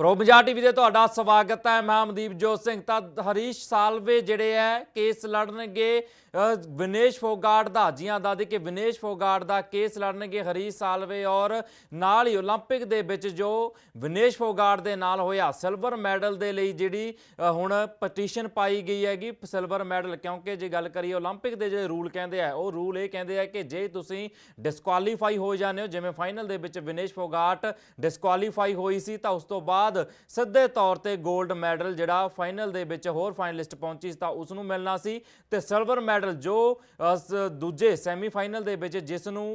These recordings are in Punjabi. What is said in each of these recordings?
ਪ੍ਰੋ ਪੰਜਾਬ ਟੀਵੀ ਤੇ ਤੁਹਾਡਾ ਸਵਾਗਤ ਹੈ ਮੈਂ ਅਮਦੀਪ ਜੋਤ ਸਿੰਘ ਤਾਂ ਹਰੀਸ਼ ਸਾਲਵੇ ਜਿਹੜੇ ਹੈ ਕੇਸ ਲੜਨਗੇ ਅ, ਵਿਨੇਸ਼ ਫੋਗਾਟ ਦਾ ਜੀਆਂ ਦਾਦੀ ਕਿ ਵਿਨੇਸ਼ ਫੋਗਾਟ ਦਾ ਕੇਸ ਲੜਨਗੇ ਹਰੀਸ਼ ਸਾਲਵੇ ਔਰ ਨਾਲ ਹੀ 올림픽 ਦੇ ਵਿੱਚ ਜੋ ਵਿਨੇਸ਼ ਫੋਗਾਟ ਦੇ ਨਾਲ ਹੋਇਆ ਸਿਲਵਰ ਮੈਡਲ ਦੇ ਲਈ ਜਿਹੜੀ ਅ, ਹੁਣ ਪਟੀਸ਼ਨ ਪਾਈ ਗਈ ਹੈਗੀ ਸਿਲਵਰ ਮੈਡਲ ਕਿਉਂਕਿ ਜੇ ਗੱਲ ਕਰੀਏ 올림픽 ਦੇ ਜਿਹੜੇ ਰੂਲ ਕਹਿੰਦੇ ਆ ਉਹ ਰੂਲ ਇਹ ਕਹਿੰਦੇ ਆ ਕਿ ਜੇ ਤੁਸੀਂ ਡਿਸਕੁਆਲੀਫਾਈ ਹੋ ਜਾਂਦੇ ਹੋ ਜਿਵੇਂ ਫਾਈਨਲ ਦੇ ਵਿੱਚ ਵਿਨੇਸ਼ ਫੋਗਾਟ ਡਿਸਕੁਆਲੀਫਾਈ ਹੋਈ ਸੀ ਤਾਂ ਉਸ ਤੋਂ ਬਾਅਦ ਬਾਅਦ ਸਿੱਧੇ ਤੌਰ ਤੇ 골ਡ ਮੈਡਲ ਜਿਹੜਾ ਫਾਈਨਲ ਦੇ ਵਿੱਚ ਹੋਰ ਫਾਈਨਲਿਸਟ ਪਹੁੰਚੀ ਸੀ ਤਾਂ ਉਸ ਨੂੰ ਮਿਲਣਾ ਸੀ ਤੇ ਸਿਲਵਰ ਮੈਡਲ ਜੋ ਅ, ਸ- ਦੂਜੇ ਸੈਮੀਫਾਈਨਲ ਦੇ ਵਿੱਚ ਜਿਸ ਨੂੰ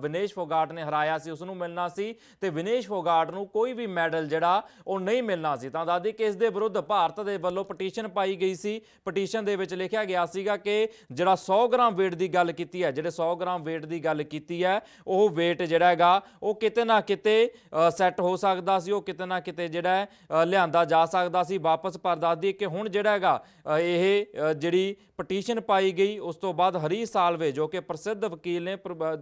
ਵਿਨੇਸ਼ ਫੋਗਾਟ ਨੇ ਹਰਾਇਆ ਸੀ ਉਸ ਨੂੰ ਮਿਲਣਾ ਸੀ ਤੇ ਵਿਨੇਸ਼ ਫੋਗਾਟ ਨੂੰ ਕੋਈ ਵੀ ਮੈਡਲ ਜਿਹੜਾ ਉਹ ਨਹੀਂ ਮਿਲਣਾ ਸੀ। ਤਾਂ ਦਾਦੀ ਕਿ ਇਸ ਦੇ ਵਿਰੁੱਧ ਭਾਰਤ ਦੇ ਵੱਲੋਂ ਪਟੀਸ਼ਨ ਪਾਈ ਗਈ ਸੀ। ਪਟੀਸ਼ਨ ਦੇ ਵਿੱਚ ਲਿਖਿਆ ਗਿਆ ਸੀਗਾ ਕਿ ਜਿਹੜਾ 100 ਗ੍ਰਾਮ weight ਦੀ ਗੱਲ ਕੀਤੀ ਹੈ ਜਿਹੜੇ 100 ਗ੍ਰਾਮ weight ਦੀ ਗੱਲ ਕੀਤੀ ਹੈ ਉਹ weight ਜਿਹੜਾ ਹੈਗਾ ਉਹ ਕਿਤੇ ਨਾ ਕਿਤੇ ਸੈੱਟ ਹੋ ਸਕਦਾ ਸੀ ਉਹ ਕਿਤੇ ਨਾ ਕਿਤੇ ਜਿਹੜਾ ਹੈ, ਲਿਆਂਦਾ ਜਾ ਸਕਦਾ ਸੀ। ਵਾਪਸ ਪਰ ਦੱਸਦੀ ਕਿ ਹੁਣ ਜਿਹੜਾ ਹੈਗਾ ਇਹ ਜਿਹੜੀ ਪਟੀਸ਼ਨ ਪਾਈ ਗਈ ਉਸ ਤੋਂ ਬਾਅਦ ਹਰੀਸ਼ ਸਾਲਵੇ ਜੋ ਕਿ ਪ੍ਰਸਿੱਧ ਵਕੀਲ ਨੇ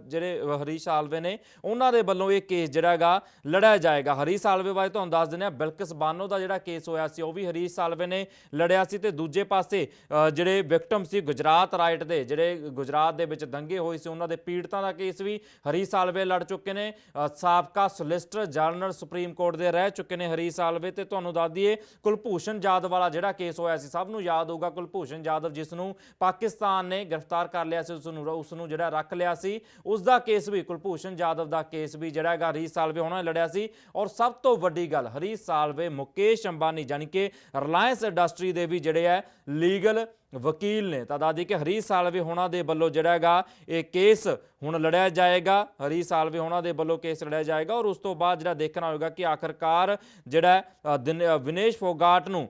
ਜਿਹੜੇ ਹਰੀਸ਼ ਸਾਲਵੇ ਨੇ ਉਹਨਾਂ ਦੇ ਵੱਲੋਂ ਇਹ ਕੇਸ ਜਿਹੜਾ ਹੈਗਾ ਲੜਿਆ ਜਾਏਗਾ। ਹਰੀਸ਼ ਸਾਲਵੇ ਬਾਰੇ ਤੁਹਾਨੂੰ ਦੱਸ ਦਿੰਦੇ ਆ ਬਿਲਕਿਸ ਬਾਨੋ ਦਾ ਜਿਹੜਾ ਕੇਸ ਹੋਇਆ ਸੀ ਉਹ ਵੀ ਹਰੀਸ਼ ਸਾਲਵੇ ਨੇ ਲੜਿਆ ਸੀ ਤੇ ਦੂਜੇ ਪਾਸੇ ਜਿਹੜੇ ਵਿਕਟਮ ਸੀ ਗੁਜਰਾਤ ਰਾਈਟ ਦੇ ਜਿਹੜੇ ਗੁਜਰਾਤ ਦੇ ਵਿੱਚ ਦੰਗੇ ਹੋਏ ਸੀ ਉਹਨਾਂ ਦੇ ਪੀੜਤਾਂ ਦਾ ਕੇਸ ਵੀ ਹਰੀਸ਼ ਸਾਲਵੇ ਲੜ ਚੁੱਕੇ ਨੇ। ਸਾਬਕਾ ਸੋਲਿਸਟਰ ਜਨਰਲ ਸੁਪਰੀਮ ਕੋਰਟ ਦੇ ਰਹਿ ਚੁੱਕੇ ਨੇ ਹਰੀਸ਼ ਸਾਲਵੇ ਤੇ ਤੁਹਾਨੂੰ ਦੱਸ ਦਈਏ, ਕੁਲਭੂਸ਼ਣ ਜਾਦਵ ਵਾਲਾ ਜਿਹੜਾ ਕੇਸ ਹੋਇਆ ਸੀ, ਸਭ ਨੂੰ ਯਾਦ ਹੋਊਗਾ, ਕੁਲਭੂਸ਼ਣ ਜਾਦਵ ਜਿਸ ਨੂੰ ਪਾਕਿਸਤਾਨ ਨੇ ਗ੍ਰਿਫਤਾਰ ਕਰ ਲਿਆ ਸੀ ਉਸ ਨੂੰ ਉਸ ਨੂੰ ਜਿਹੜਾ ਰੱਖ ਲਿਆ ਸੀ ਉਸ ਦਾ ਕੇਸ ਵੀ, ਕੁਲਭੂਸ਼ਣ ਜਾਦਵ ਦਾ ਕੇਸ ਵੀ ਜਿਹੜਾ ਹੈਗਾ, ਹਰੀਸ਼ ਸਾਲਵੇ ਉਹਨਾਂ ਨੇ ਲੜਿਆ ਸੀ। ਔਰ ਸਭ ਤੋਂ ਵੱਡੀ ਗੱਲ, ਹਰੀਸ਼ ਸਾਲਵੇ, ਮੁਕੇਸ਼ ਅੰਬਾਨੀ ਜਾਨੀ ਕਿ ਰਿਲਾਇੰਸ ਇੰਡਸਟਰੀ ਦੇ ਵੀ ਜਿਹੜੇ ਹੈ, ਲੀਗਲ ਵਕੀਲ ਨੇ ਤਾਂ ਦਾਦੀ ਕਿ ਹਰੀਸ਼ ਸਾਲਵੇ ਹੋਣਾ ਦੇ ਵੱਲੋਂ ਜਿਹੜਾ ਹੈਗਾ ਇਹ ਕੇਸ ਹੁਣ ਲੜਿਆ ਜਾਏਗਾ ਹਰੀਸ਼ ਸਾਲਵੇ ਹੋਣਾ ਦੇ ਵੱਲੋਂ ਕੇਸ ਲੜਿਆ ਜਾਏਗਾ ਔਰ ਉਸ ਤੋਂ ਬਾਅਦ ਜਿਹੜਾ ਦੇਖਣਾ ਹੋਏਗਾ ਕਿ ਆਖਰਕਾਰ ਜਿਹੜਾ ਦਿਨ- ਵਿਨੇਸ਼ ਫੋਗਾਟ ਨੂੰ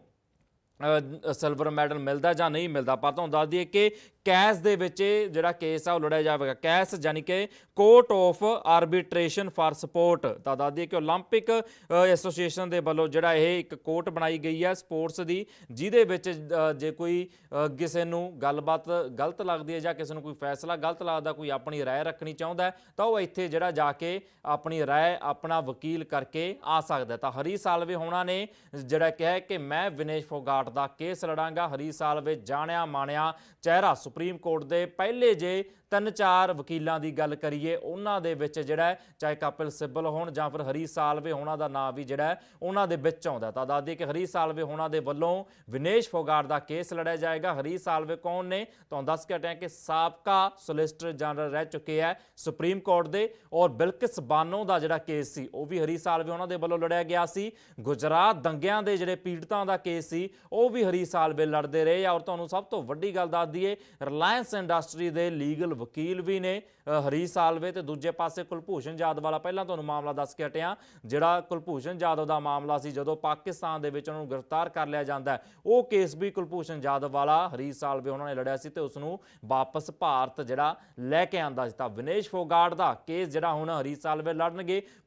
ਸਿਲਵਰ ਮੈਡਲ ਮਿਲਦਾ ਜਾਂ ਨਹੀਂ ਮਿਲਦਾ ਪਰ ਤੁਹਾਨੂੰ ਦੱਸ ਦਈਏ ਕਿ ਕੈਸ ਦੇ ਵਿੱਚ ਇਹ ਜਿਹੜਾ ਕੇਸ ਆ ਉਹ ਲੜਿਆ ਜਾਵੇਗਾ ਕੈਸ ਯਾਨੀ ਕਿ court of arbitration for sport ਤਾਂ ਦੱਸ ਦਈਏ ਕਿ 올림픽 ਐਸੋਸੀਏਸ਼ਨ ਦੇ ਵੱਲੋਂ ਜਿਹੜਾ ਇਹ ਇੱਕ ਕੋਰਟ ਬਣਾਈ ਗਈ ਹੈ ਸਪੋਰਟਸ ਦੀ ਜਿਹਦੇ ਵਿੱਚ ਅ, ਜੇ ਕੋਈ ਅ, ਕਿਸੇ ਨੂੰ ਗੱਲਬਾਤ ਗਲਤ ਲੱਗਦੀ ਹੈ ਜਾਂ ਕਿਸੇ ਨੂੰ ਕੋਈ ਫੈਸਲਾ ਗਲਤ ਲੱਗਦਾ ਕੋਈ ਆਪਣੀ رائے ਰੱਖਣੀ ਚਾਹੁੰਦਾ ਹੈ, ਤਾਂ ਉਹ ਇੱਥੇ ਜਿਹੜਾ ਜਾ ਕੇ ਆਪਣੀ رائے ਆਪਣਾ ਵਕੀਲ ਕਰਕੇ ਆ ਸਕਦਾ ਹੈ। ਤਾਂ ਹਰੀ ਸਾਲਵੇ ਹੋਣਾ ਨੇ ਜਿਹੜਾ ਕਿਹਾ ਹੈ ਕਿ ਮੈਂ ਵਿਨੇਸ਼ ਫੋਗਾਟ ਦਾ ਕੇਸ ਲੜਾਂਗਾ। ਹਰੀ ਸਾਲ ਵਿੱਚ ਜਾਣਿਆ ਮਾਣਿਆ ਚਿਹਰਾ ਸੁਪਰੀਮ ਕੋਰਟ ਦੇ ਪਹਿਲੇ ਜੇ ਤਿੰਨ ਚਾਰ ਵਕੀਲਾਂ ਦੀ ਗੱਲ ਕਰੀਏ, ਉਹਨਾਂ ਦੇ ਵਿੱਚ ਜਿਹੜਾ ਚਾਹੇ ਕਪਿਲ ਸਿੱਬਲ ਹੋਣ ਜਾਂ ਫਿਰ ਹਰੀ ਸਾਲਵੇ ਹੋਣਾ ਦਾ ਨਾਂ ਵੀ ਜਿਹੜਾ ਉਹਨਾਂ ਦੇ ਵਿੱਚ ਆਉਂਦਾ ਹੈ। ਤਾਂ ਦੱਸਦੀ ਕਿ ਹਰੀ ਸਾਲਵੇ ਹੋਣਾ ਦੇ ਵੱਲੋਂ ਵਿਨੇਸ਼ ਫੋਗਾਟ ਦਾ ਕੇਸ ਲੜਿਆ ਜਾਏਗਾ। ਹਰੀ ਸਾਲਵੇ ਕੌਣ ਨੇ? ਤੁਹਾਨੂੰ ਦੱਸ ਕੇ ਹਟਿਆ ਕਿ ਸਾਬਕਾ ਸੋਲਿਸਟਰ ਜਨਰਲ ਰਹਿ ਚੁੱਕੇ ਹੈ ਸੁਪਰੀਮ ਕੋਰਟ ਦੇ ਔਰ ਬਿਲਕਿਸ ਬਾਨੋ ਦਾ ਜਿਹੜਾ ਕੇਸ ਸੀ, ਉਹ ਵੀ ਹਰੀ ਸਾਲਵੇ ਉਹਨਾਂ ਦੇ ਵੱਲੋਂ ਲੜਿਆ ਗਿਆ ਸੀ। ਗੁਜਰਾਤ ਦੰਗਿਆਂ ਦੇ ਜਿਹੜੇ ਪੀੜਤਾਂ ਦਾ ਕੇਸ ਸੀ, ਉਹ ਵੀ ਹਰੀ ਸਾਲਵੇ ਲੜਦੇ ਰਹੇ। ਔਰ ਤੁਹਾਨੂੰ ਸਭ ਤੋਂ ਵੱਡੀ ਗੱਲ ਦੱਸ ਦਈਏ, ਰਿਲਾਇੰਸ ਇੰਡਸਟਰੀ ਦੇ ਲੀਗਲ ਵਕੀਲ ਵੀ ਨੇ ਅ, ਹਰੀ ਸਾਲਵੇ ਤੇ ਦੂਜੇ ਪਾਸੇ ਕੁਲਭੂਸ਼ਣ ਜਾਦਵ ਵਾਲਾ ਪਹਿਲਾਂ ਤੁਹਾਨੂੰ ਮਾਮਲਾ ਦੱਸ ਕੇ ਹਟਿਆ ਜਿਹੜਾ ਕੁਲਭੂਸ਼ਣ ਜਾਦਵ ਦਾ ਮਾਮਲਾ ਸੀ ਜਦੋਂ ਪਾਕਿਸਤਾਨ ਦੇ ਵਿੱਚ ਉਹਨੂੰ ਗ੍ਰਿਫਤਾਰ ਕਰ ਲਿਆ ਜਾਂਦਾ ਉਹ ਕੇਸ ਵੀ ਕੁਲਭੂਸ਼ਣ ਜਾਦਵ ਵਾਲਾ ਹਰੀ ਸਾਲਵੇ ਉਹਨਾਂ ਨੇ ਲੜਿਆ ਸੀ ਤੇ ਉਸ ਨੂੰ ਵਾਪਸ ਭਾਰਤ ਜਿਹੜਾ ਲੈ ਕੇ ਆਂਦਾ ਸੀ। ਤਾਂ ਵਿਨੇਸ਼ ਫੋਗਾਟ ਦਾ ਕੇਸ ਜਿਹੜਾ ਹੁਣ ਹਰੀ ਸਾਲਵੇ ਲੜਨਗੇ